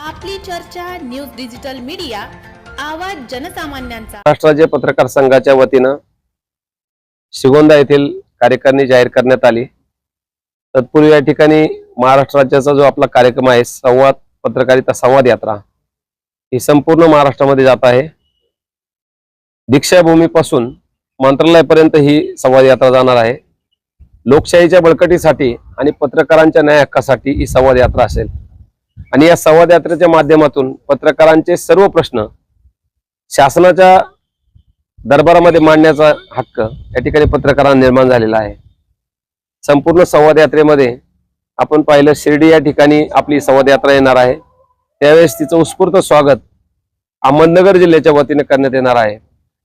आपली चर्चा news digital media आवाज जनसामान्यांचा. महाराष्ट्र पत्रकार संघाच्या वतीनं शिगोंदा येथील कार्यकारिणी जाहीर करण्यात आली. तत्पूर्वी या ठिकाणी महाराष्ट्र राज्याचा जो आपला कार्यक्रम आहे संवाद पत्रकारिता संवाद यात्रा ही संपूर्ण महाराष्ट्रामध्ये जात आहे. दीक्षाभूमीपासून मंत्रालयापर्यंत ही संवाद यात्रा जाणार आहे. लोकशाहीच्या बळकटीसाठी आणि पत्रकारांच्या न्याय हक्कासाठी ही संवाद यात्रा असेल. आणि या संवाद यात्रेच्या माध्यमातून पत्रकारांचे सर्व प्रश्न शासनाच्या दरबारामध्ये मांडण्याचा हक्क या ठिकाणी पत्रकारांना निर्माण झालेला आहे. संपूर्ण संवाद यात्रेमध्ये आपण पाहिलं शिर्डी या ठिकाणी आपली संवाद यात्रा येणार आहे. त्यावेळेस तिचं उत्स्फूर्त स्वागत अहमदनगर जिल्ह्याच्या वतीने करण्यात येणार आहे.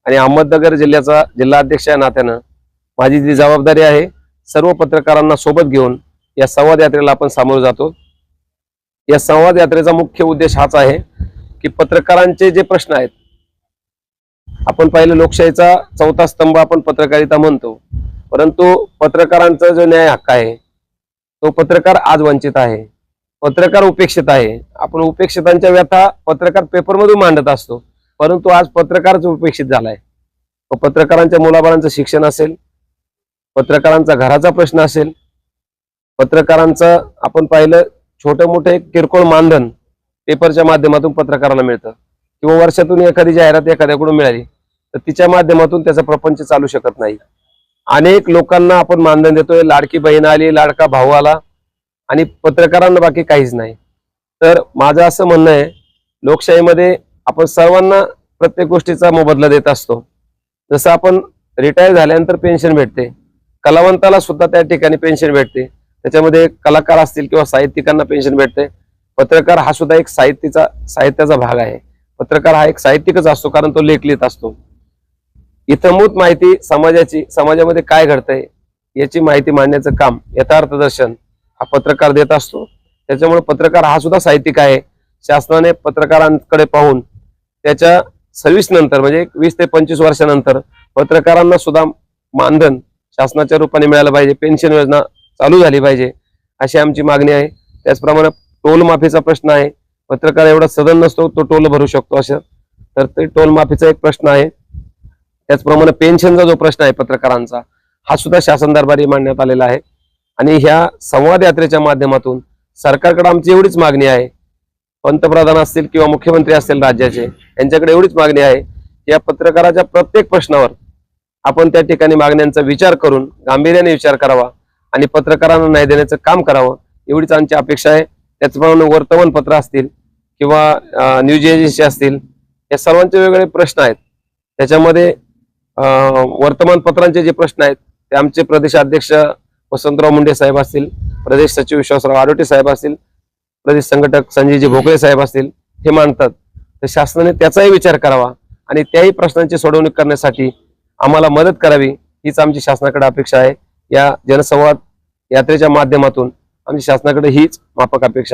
आणि अहमदनगर जिल्ह्याचा जिल्हाध्यक्ष या नात्यानं माझी जी जबाबदारी आहे सर्व पत्रकारांना सोबत घेऊन या संवाद यात्रेला आपण सामोरं जातो. या संवाद यात्रेचा मुख्य उद्देश हाच आहे की पत्रकारांचे जे प्रश्न आहेत आपण पाहिलं लोकशाहीचा चौथा स्तंभ आपण पत्रकारिता म्हणतो. परंतु पत्रकारांचा जो न्याय हक्क आहे तो पत्रकार आज वंचित आहे पत्रकार उपेक्षित आहे. आपण उपेक्षितांच्या व्यथा पत्रकार पेपरमधून मांडत असतो परंतु आज पत्रकारच उपेक्षित झालाय. तो पत्रकारांच्या मुलाबाळांचं शिक्षण असेल पत्रकारांचा घराचा प्रश्न असेल पत्रकारांचं आपण पाहिलं छोटे मोठे किरकोळ मानधन पेपरच्या माध्यमातून पत्रकारांना मिळतं. किंवा वर्षातून एखादी जाहिरात एखाद्याकडून मिळाली तर तिच्या माध्यमातून त्याचा प्रपंच चालू शकत नाही. अनेक लोकांना आपण मानधन देतोय लाडकी बहीण आली लाडका भाऊ आला आणि पत्रकारांना बाकी काहीच नाही. तर माझं असं म्हणणं आहे लोकशाहीमध्ये आपण सर्वांना प्रत्येक गोष्टीचा मोबदला देत असतो. जसं आपण रिटायर झाल्यानंतर पेन्शन भेटते कलावंताला सुद्धा त्या ठिकाणी पेन्शन भेटते. त्याच्यामध्ये कलाकार असतील किंवा साहित्यिकांना पेन्शन भेटते. पत्रकार हा सुद्धा एक साहित्याचा साहित्याचा भाग आहे. पत्रकार हा एक साहित्यिकच असतो कारण तो लेख लिहित असतो. इथंमूत माहिती समाजाची समाजामध्ये काय घडतंय याची माहिती मांडण्याचं काम यथार्थ दर्शन हा पत्रकार देत असतो. त्याच्यामुळे पत्रकार हा सुद्धा साहित्यिक आहे. शासनाने पत्रकारांकडे पाहून त्याच्या सव्वीस नंतर म्हणजे एक वीस ते पंचवीस वर्षानंतर पत्रकारांना सुद्धा मानधन शासनाच्या रूपाने मिळालं पाहिजे. पेन्शन योजना चालू झाली पाहिजे अशी आमची मागणी आहे. त्याचप्रमाणे टोल माफीचा प्रश्न आहे. पत्रकार एवढा सदन नसतो तो टोल भरू शकतो असं. तर ते टोल माफीचा एक प्रश्न आहे. त्याचप्रमाणे पेन्शनचा जो प्रश्न आहे पत्रकारांचा हा सुद्धा शासन दरबारी मांडण्यात आलेला आहे. आणि ह्या संवाद यात्रेच्या माध्यमातून सरकारकडे आमची एवढीच मागणी आहे. पंतप्रधान असतील किंवा मुख्यमंत्री असतील राज्याचे यांच्याकडे एवढीच मागणी आहे की या पत्रकाराच्या प्रत्येक प्रश्नावर आपण त्या ठिकाणी मागण्यांचा विचार करून गांभीर्याने विचार करावा. आणि पत्रकारांना न्याय देण्याचं काम करावं एवढीच आमची अपेक्षा आहे. त्याचप्रमाणे वर्तमानपत्र असतील किंवा न्यूज एजन्सी असतील या सर्वांचे वेगवेगळे प्रश्न आहेत. त्याच्यामध्ये वर्तमानपत्रांचे जे प्रश्न आहेत ते आमचे प्रदेश अध्यक्ष वसंतराव मुंडे साहेब असतील प्रदेश सचिव विश्वासराव आरोटे साहेब असतील प्रदेश संघटक संजयजी भोकळे साहेब असतील हे मानतात. तर शासनाने त्याचाही विचार करावा आणि त्याही प्रश्नांची सोडवणूक करण्यासाठी आम्हाला मदत करावी हीच आमची शासनाकडे अपेक्षा आहे. या जनसंवाद यात्रेच्या माध्यमातून आमची शासनाकडे हीच माफक अपेक्षा आहे.